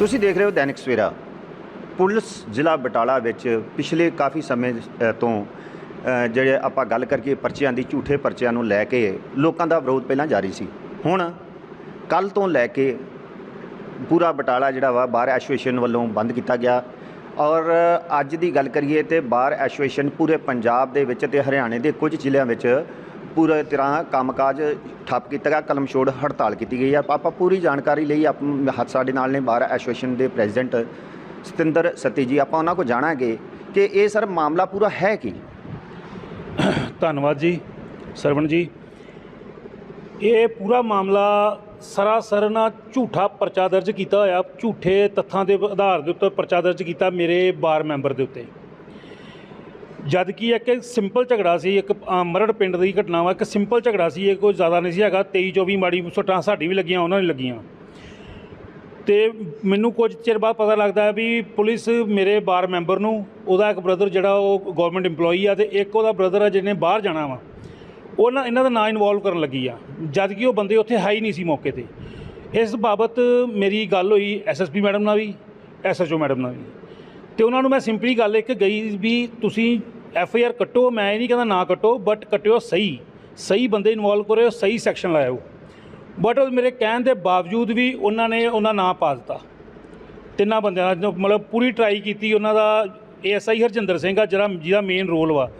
ਤੁਸੀਂ ਦੇਖ ਰਹੇ ਹੋ ਦੈਨਿਕ ਸਵੇਰਾ। ਪੁਲਿਸ ਜ਼ਿਲ੍ਹਾ ਬਟਾਲਾ ਵਿੱਚ ਪਿਛਲੇ ਕਾਫੀ ਸਮੇਂ ਤੋਂ ਜਿਹੜੇ ਆਪਾਂ ਗੱਲ ਕਰਕੇ ਪਰਚਿਆਂ ਦੀ, ਝੂਠੇ ਪਰਚਿਆਂ ਨੂੰ ਲੈ ਕੇ ਲੋਕਾਂ ਦਾ ਵਿਰੋਧ ਪਹਿਲਾਂ ਜਾਰੀ ਸੀ। ਹੁਣ ਕੱਲ ਤੋਂ ਲੈ ਕੇ ਪੂਰਾ ਬਟਾਲਾ ਜਿਹੜਾ ਵਾ ਬਾਰ ਐਸੋਸੀਏਸ਼ਨ ਵੱਲੋਂ ਬੰਦ ਕੀਤਾ ਗਿਆ। ਔਰ ਅੱਜ ਦੀ ਗੱਲ ਕਰੀਏ ਤੇ ਬਾਰ ਐਸੋਸੀਏਸ਼ਨ ਪੂਰੇ ਪੰਜਾਬ ਦੇ ਵਿੱਚ ਤੇ ਹਰਿਆਣੇ ਦੇ ਕੁਝ ਜ਼ਿਲ੍ਹਿਆਂ ਵਿੱਚ ਪੂਰੇ ਤਰ੍ਹਾਂ ਕੰਮਕਾਜ ਠੱਪ ਕੀਤਾ ਗਿਆ, ਕਲਮ ਛੋੜ ਹੜਤਾਲ ਕੀਤੀ ਗਈ ਆ ਆਪਾਂ ਪੂਰੀ ਜਾਣਕਾਰੀ ਲਈ ਆਪ ਹੱਥ ਸਾਡੇ ਨਾਲ ਨੇ ਬਾਰ ਐਸੋਸੀਏਸ਼ਨ ਦੇ ਪ੍ਰੈਜ਼ੀਡੈਂਟ ਸਤਿੰਦਰ ਸਤੀ ਜੀ। ਆਪਾਂ ਉਹਨਾਂ ਕੋਲ ਜਾਣਾਂਗੇ ਕਿ ਇਹ ਸਰ ਮਾਮਲਾ ਪੂਰਾ ਹੈ ਕੀ? ਧੰਨਵਾਦ ਜੀ, ਸਰਵਣ ਜੀ। ਇਹ ਪੂਰਾ ਮਾਮਲਾ ਸਰਾਸਰ ਨਾ ਝੂਠਾ ਪਰਚਾ ਦਰਜ ਕੀਤਾ ਹੋਇਆ। ਝੂਠੇ ਤੱਥਾਂ ਦੇ ਆਧਾਰ ਦੇ ਉੱਤੇ ਪਰਚਾ ਦਰਜ ਕੀਤਾ ਮੇਰੇ ਬਾਰ ਮੈਂਬਰ ਦੇ ਉੱਤੇ। ਜਦ ਕਿ ਇੱਕ ਸਿੰਪਲ ਝਗੜਾ ਸੀ ਇੱਕ ਅ, ਮਰੜ ਪਿੰਡ ਦੀ ਘਟਨਾ ਵਾ ਇੱਕ ਸਿੰਪਲ ਝਗੜਾ ਸੀ ਇਹ ਕੋਈ ਜ਼ਿਆਦਾ ਨਹੀਂ ਸੀ ਹੈਗਾ 23 24 ਮਾੜੀ ਸੁੱਟਾਂ ਸਾਡੀ ਵੀ ਲੱਗੀਆਂ ਉਹਨਾਂ ਨੇ ਲੱਗੀਆਂ। ਤੇ ਮੈਨੂੰ ਕੁਝ ਚਿਰ ਬਾਅਦ ਪਤਾ ਲੱਗਦਾ ਹੈ ਵੀ ਪੁਲਿਸ ਮੇਰੇ ਬਾਰ ਮੈਂਬਰ ਨੂੰ ਉਹਦਾ ਇੱਕ ਬ੍ਰਦਰ ਜਿਹੜਾ ਉਹ ਗਵਰਨਮੈਂਟ EMPLOYEE ਆ ਤੇ ਇੱਕ ਉਹਦਾ ਬ੍ਰਦਰ ਆ ਜਿਹਨੇ ਬਾਹਰ ਜਾਣਾ ਵਾ ਉਹਨਾਂ ਇਹਨਾਂ ਦਾ ਨਾਂ ਇਨਵੋਲਵ ਕਰਨ ਲੱਗੀ ਆ। ਜਦ ਕਿ ਉਹ ਬੰਦੇ ਉੱਥੇ ਹੈ ਹੀ ਨਹੀਂ ਸੀ ਮੌਕੇ ਤੇ। ਇਸ ਬਾਬਤ ਮੇਰੀ ਗੱਲ ਹੋਈ ਐਸਐਸਪੀ ਮੈਡਮ ਨਾਲ ਵੀ ਐਸਐਚਓ ਮੈਡਮ ਨਾਲ ਵੀ। ਤੇ ਉਹਨਾਂ ਨੂੰ ਮੈਂ ਸਿੰਪਲੀ ਗੱਲ ਇੱਕ ਗਈ ਵੀ ਤੁਸੀਂ ਐਫ ਆਈ ਆਰ ਕੱਟੋ, ਮੈਂ ਇਹ ਨਹੀਂ ਕਹਿੰਦਾ ਨਾ ਕੱਟੋ ਬਟ ਕੱਟਿਓ ਸਹੀ। ਸਹੀ ਬੰਦੇ ਇਨਵੋਲਵ ਕਰਿਓ, ਸਹੀ ਸੈਕਸ਼ਨ ਲਾਇਓ। ਬਟ ਉਹ ਮੇਰੇ ਕਹਿਣ ਦੇ ਬਾਵਜੂਦ ਵੀ ਉਹਨਾਂ ਨੇ ਉਹਨਾਂ ਨਾਂ ਪਾ ਦਿੱਤਾ। ਤਿੰਨਾਂ ਬੰਦਿਆਂ ਦਾ ਮਤਲਬ ਪੂਰੀ ਟਰਾਈ ਕੀਤੀ, ਉਹਨਾਂ ਦਾ ਏਐਸਆਈ ਹਰਜਿੰਦਰ ਸਿੰਘ ਆ, ਜਿਹੜਾ ਜਿਹਦਾ ਮੇਨ ਰੋਲ ਵਾ।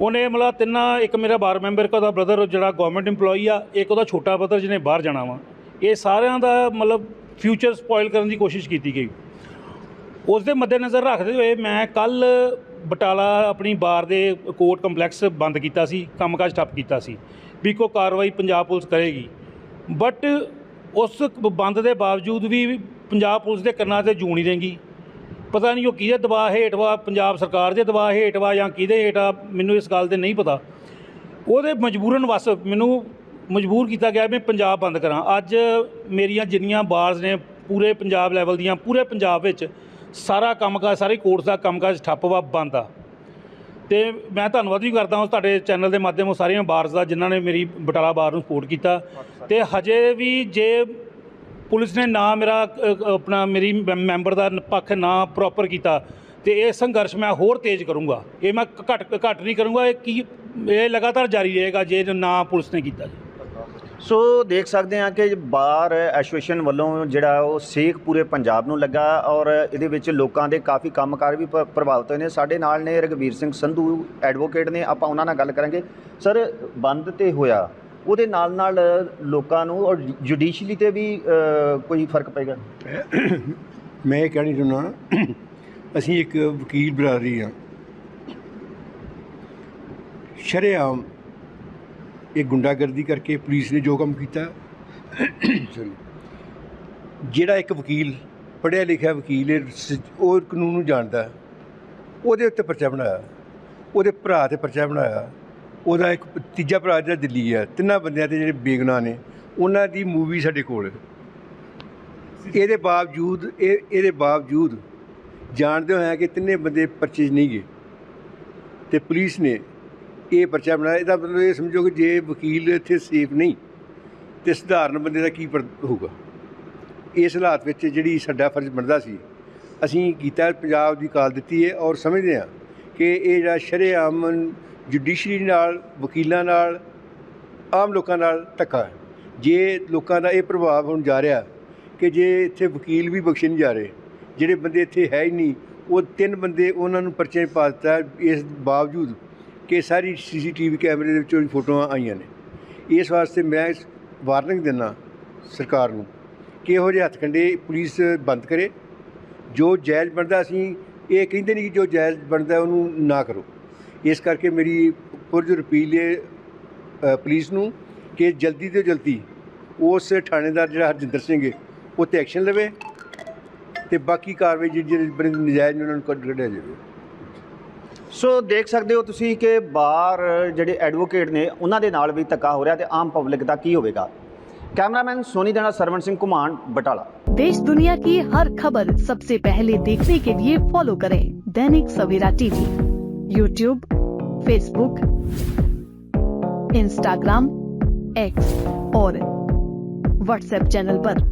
ਉਹਨੇ ਮਤਲਬ ਤਿੰਨਾਂ, ਇੱਕ ਮੇਰਾ ਬਾਰ ਮੈਂਬਰ, ਇੱਕ ਉਹਦਾ ਬ੍ਰਦਰ ਜਿਹੜਾ ਗਵਰਨਮੈਂਟ EMPLOYEE ਆ, ਇੱਕ ਉਹਦਾ ਛੋਟਾ ਬ੍ਰਦਰ ਜਿਹਨੇ ਬਾਹਰ ਜਾਣਾ ਵਾ। ਇਹ ਸਾਰਿਆਂ ਦਾ ਮਤਲਬ ਫਿਊਚਰ ਸਪੋਇਲ ਕਰਨ ਦੀ ਕੋਸ਼ਿਸ਼ ਕੀਤੀ ਗਈ। ਉਸ ਦੇ ਮੱਦੇਨਜ਼ਰ ਰੱਖਦੇ ਹੋਏ ਮੈਂ ਕੱਲ ਬਟਾਲਾ ਆਪਣੀ ਬਾਰ ਦੇ ਕੋਰਟ ਕੰਪਲੈਕਸ ਬੰਦ ਕੀਤਾ ਸੀ, ਕੰਮਕਾਜ ਠੱਪ ਕੀਤਾ ਸੀ, ਵੀ ਕੋਈ ਕਾਰਵਾਈ ਪੰਜਾਬ ਪੁਲਿਸ ਕਰੇਗੀ। ਬਟ ਉਸ ਬੰਦ ਦੇ ਬਾਵਜੂਦ ਵੀ ਪੰਜਾਬ ਪੁਲਿਸ ਦੇ ਕੰਨਾਂ ਤੇ ਜੂੰ ਨਹੀਂ ਰਹਿੰਗੀ। ਪਤਾ ਨਹੀਂ ਉਹ ਕਿਹਦੇ ਦਬਾਅ ਹੇਠ ਵਾ, ਪੰਜਾਬ ਸਰਕਾਰ ਦੇ ਦਬਾਅ ਹੇਠ ਵਾ ਜਾਂ ਕਿਹਦੇ ਹੇਠ ਆ, ਮੈਨੂੰ ਇਸ ਗੱਲ ਤੇ ਨਹੀਂ ਪਤਾ। ਉਹਦੇ ਮਜਬੂਰਨ ਵਸ ਮੈਨੂੰ ਮਜਬੂਰ ਕੀਤਾ ਗਿਆ ਵੀ ਪੰਜਾਬ ਬੰਦ ਕਰਾਂ। ਅੱਜ ਮੇਰੀਆਂ ਜਿੰਨੀਆਂ ਬਾਰਸ ਨੇ ਪੂਰੇ ਪੰਜਾਬ ਲੈਵਲ ਦੀਆਂ, ਪੂਰੇ ਪੰਜਾਬ ਵਿੱਚ ਸਾਰਾ ਕੰਮਕਾਜ, ਸਾਰੀ ਕੋਰਸ ਦਾ ਕੰਮਕਾਜ ਠੱਪ ਵਾ, ਬੰਦ ਆ। ਤੇ ਮੈਂ ਧੰਨਵਾਦ ਵੀ ਕਰਦਾ ਹਾਂ ਤੁਹਾਡੇ ਚੈਨਲ ਦੇ ਮਾਧਿਅਮੋਂ ਸਾਰੀਆਂ ਬਾਰਸ ਦਾ, ਜਿਨ੍ਹਾਂ ਨੇ ਮੇਰੀ ਬਟਾਲਾ ਬਾਰ ਨੂੰ ਸਪੋਰਟ ਕੀਤਾ। ਤੇ ਹਜੇ ਵੀ ਜੇ ਪੁਲਿਸ ਨੇ ਨਾ ਮੇਰਾ ਆਪਣਾ ਮੇਰੀ ਮੈ- ਮੈਂਬਰ ਦਾ ਪੱਖ ਨਾ ਪ੍ਰੋਪਰ ਕੀਤਾ, ਤੇ ਇਹ ਸੰਘਰਸ਼ ਮੈਂ ਹੋਰ ਤੇਜ਼ ਕਰੂੰਗਾ। ਇਹ ਮੈਂ ਘੱਟ ਘੱਟ ਨਹੀਂ ਕਰੂੰਗਾ, ਇਹ ਕੀ, ਇਹ ਲਗਾਤਾਰ ਜਾਰੀ ਰਹੇਗਾ, ਜੇ ਨਾ ਪੁਲਿਸ ਨੇ ਕੀਤਾ। ਸੋ ਦੇਖ ਸਕਦੇ ਹਾਂ ਕਿ ਬਾਰ ਐਸੋਸੀਏਸ਼ਨ ਵੱਲੋਂ ਜਿਹੜਾ ਉਹ ਸੇਕ ਪੂਰੇ ਪੰਜਾਬ ਨੂੰ ਲੱਗਾ ਔਰ ਇਹਦੇ ਵਿੱਚ ਲੋਕਾਂ ਦੇ ਕਾਫੀ ਕੰਮਕਾਰ ਵੀ ਪ- ਪ੍ਰਭਾਵਿਤ ਹੋਏ ਨੇ। ਸਾਡੇ ਨਾਲ ਨੇ ਰਗਵੀਰ ਸਿੰਘ ਸੰਧੂ ਐਡਵੋਕੇਟ ਨੇ। ਆਪਾਂ ਉਹਨਾਂ ਨਾਲ ਗੱਲ ਕਰਾਂਗੇ। ਸਰ, ਬੰਦ ਤੇ ਹੋਇਆ, ਉਹਦੇ ਨਾਲ ਨਾਲ ਲੋਕਾਂ ਨੂੰ ਔਰ ਜੁਡੀਸ਼ੀਅਲੀ ਤੇ ਵੀ ਕੋਈ ਫ਼ਰਕ ਪਏਗਾ? ਮੈਂ ਇਹ ਕਹਿਣੀ ਚਾਹੁੰਦਾ ਅਸੀਂ ਇੱਕ ਵਕੀਲ ਬਰਾਦਰੀ ਆ ਸ਼ਰੇਆਮ ਇਹ ਗੁੰਡਾਗਰਦੀ ਕਰਕੇ ਪੁਲਿਸ ਨੇ ਜੋ ਕੰਮ ਕੀਤਾ ਜਿਹੜਾ ਇੱਕ ਵਕੀਲ, ਪੜ੍ਹਿਆ ਲਿਖਿਆ ਵਕੀਲ ਉਹ ਕਾਨੂੰਨ ਨੂੰ ਜਾਣਦਾ, ਉਹਦੇ ਉੱਤੇ ਪਰਚਾ ਬਣਾਇਆ, ਉਹਦੇ ਭਰਾ ਤੇ ਪਰਚਾ ਬਣਾਇਆ, ਉਹਦਾ ਇੱਕ ਤੀਜਾ ਭਰਾ ਜਿਹੜਾ ਦਿੱਲੀ ਹੈ ਤਿੰਨਾਂ ਬੰਦਿਆਂ ਤੇ ਜਿਹੜੇ ਬੇਗੁਨਾਹ ਨੇ, ਉਹਨਾਂ ਦੀ ਮੂਵੀ ਸਾਡੇ ਕੋਲ ਇਹਦੇ ਬਾਵਜੂਦ, ਇਹ, ਇਹਦੇ ਬਾਵਜੂਦ ਜਾਣਦੇ ਹੋਇਆ ਕਿ ਤਿੰਨੇ ਬੰਦੇ ਪਰਚੇ 'ਚ ਨਹੀਂ ਗਏ, ਤੇ ਪੁਲਿਸ ਨੇ ਇਹ ਪਰਚਾ ਬਣਾਇਆ, ਇਹਦਾ ਮਤਲਬ ਇਹ ਸਮਝੋ ਕਿ ਜੇ ਵਕੀਲ ਇੱਥੇ ਸੇਫ ਨਹੀਂ, ਤੇ ਸਧਾਰਨ ਬੰਦੇ ਦਾ ਕੀ ਪਰ- ਹੋਊਗਾ? ਇਸ ਹਾਲਾਤ ਵਿੱਚ ਜਿਹੜੀ ਸਾਡਾ ਫਰਜ਼ ਬਣਦਾ ਸੀ, ਅਸੀਂ ਕੀਤਾ, ਪੰਜਾਬ ਦੀ ਕਾਲ ਦਿੱਤੀ ਹੈ ਔਰ ਸਮਝਦੇ ਹਾਂ ਕਿ ਇਹ ਜਿਹੜਾ ਸ਼ਰੇਆਮ ਜੁਡੀਸ਼ਰੀ ਨਾਲ, ਵਕੀਲਾਂ ਨਾਲ, ਆਮ ਲੋਕਾਂ ਨਾਲ ਧੱਕਾ ਹੈ। ਜੇ ਲੋਕਾਂ ਦਾ ਇਹ ਪ੍ਰਭਾਵ ਹੁਣ ਜਾ ਰਿਹਾ ਕਿ ਜੇ ਇੱਥੇ ਵਕੀਲ ਵੀ ਬਖਸ਼ੇ ਨਹੀਂ ਜਾ ਰਹੇ, ਜਿਹੜੇ ਬੰਦੇ ਇੱਥੇ ਹੈ ਹੀ ਨਹੀਂ, ਉਹ ਤਿੰਨ ਬੰਦੇ ਉਹਨਾਂ ਨੂੰ ਪਰਚੇ 'ਚ ਪਾ ਦਿੱਤਾ, ਇਸ ਬਾਵਜੂਦ ਕਿ ਸਾਰੀ ਸੀਸੀਟੀਵੀ ਕੈਮਰੇ ਦੇ ਵਿੱਚੋਂ ਫੋਟੋਆਂ ਆਈਆਂ ਨੇ। ਇਸ ਵਾਸਤੇ ਮੈਂ ਵਾਰਨਿੰਗ ਦਿੰਦਾ ਸਰਕਾਰ ਨੂੰ ਕਿ ਇਹੋ ਜਿਹੇ ਹੱਥਕੰਡੇ ਪੁਲਿਸ ਬੰਦ ਕਰੇ। ਜੋ ਜਾਇਜ਼ ਬਣਦਾ ਅਸੀਂ ਇਹ ਕਹਿੰਦੇ ਨਹੀਂ ਕਿ ਜੋ ਜਾਇਜ਼ ਬਣਦਾ ਉਹਨੂੰ ਨਾ ਕਰੋ। ਇਸ ਕਰਕੇ ਮੇਰੀ ਪੁਰਜ ਅਪੀਲ ਹੈ ਪੁਲਿਸ ਨੂੰ ਕਿ ਜਲਦੀ ਤੋਂ ਜਲਦੀ ਉਸ ਥਾਣੇਦਾਰ ਜਿਹੜਾ ਹਰਜਿੰਦਰ ਸਿੰਘ ਹੈ ਉਹ 'ਤੇ ਐਕਸ਼ਨ ਲਵੇ ਤੇ ਬਾਕੀ ਕਾਰਵਾਈ ਜਿਹੜੀ ਜਿਹੜੀ ਨਜਾਇਜ਼ ਨੇ, ਉਹਨਾਂ ਨੂੰ ਕੱਢ ਕੱਢਿਆ ਜਾਵੇ। ਸੋ ਦੇਖ ਸਕਦੇ ਹੋ ਤੁਸੀਂ ਕਿ ਬਾਰ ਜਿਹੜੇ ਐਡਵੋਕੇਟ ਨੇ ਉਹਨਾਂ ਦੇ ਨਾਲ ਵੀ ਧੱਕਾ ਹੋ ਰਿਹਾ ਤੇ ਆਮ ਪਬਲਿਕ ਦਾ ਕੀ ਹੋਵੇਗਾ ਕੈਮਰਾਮੈਨ ਸੋਨੀ ਦੇਣਾ ਸਰਵਣ ਸਿੰਘ ਕੁਮਾਨ ਬਟਾਲਾ देश दुनिया की हर खबर सबसे पहले देखने के लिए फॉलो करें Dainik Savera TV YouTube Facebook Instagram X और व्हाट्सएप चैनल पर।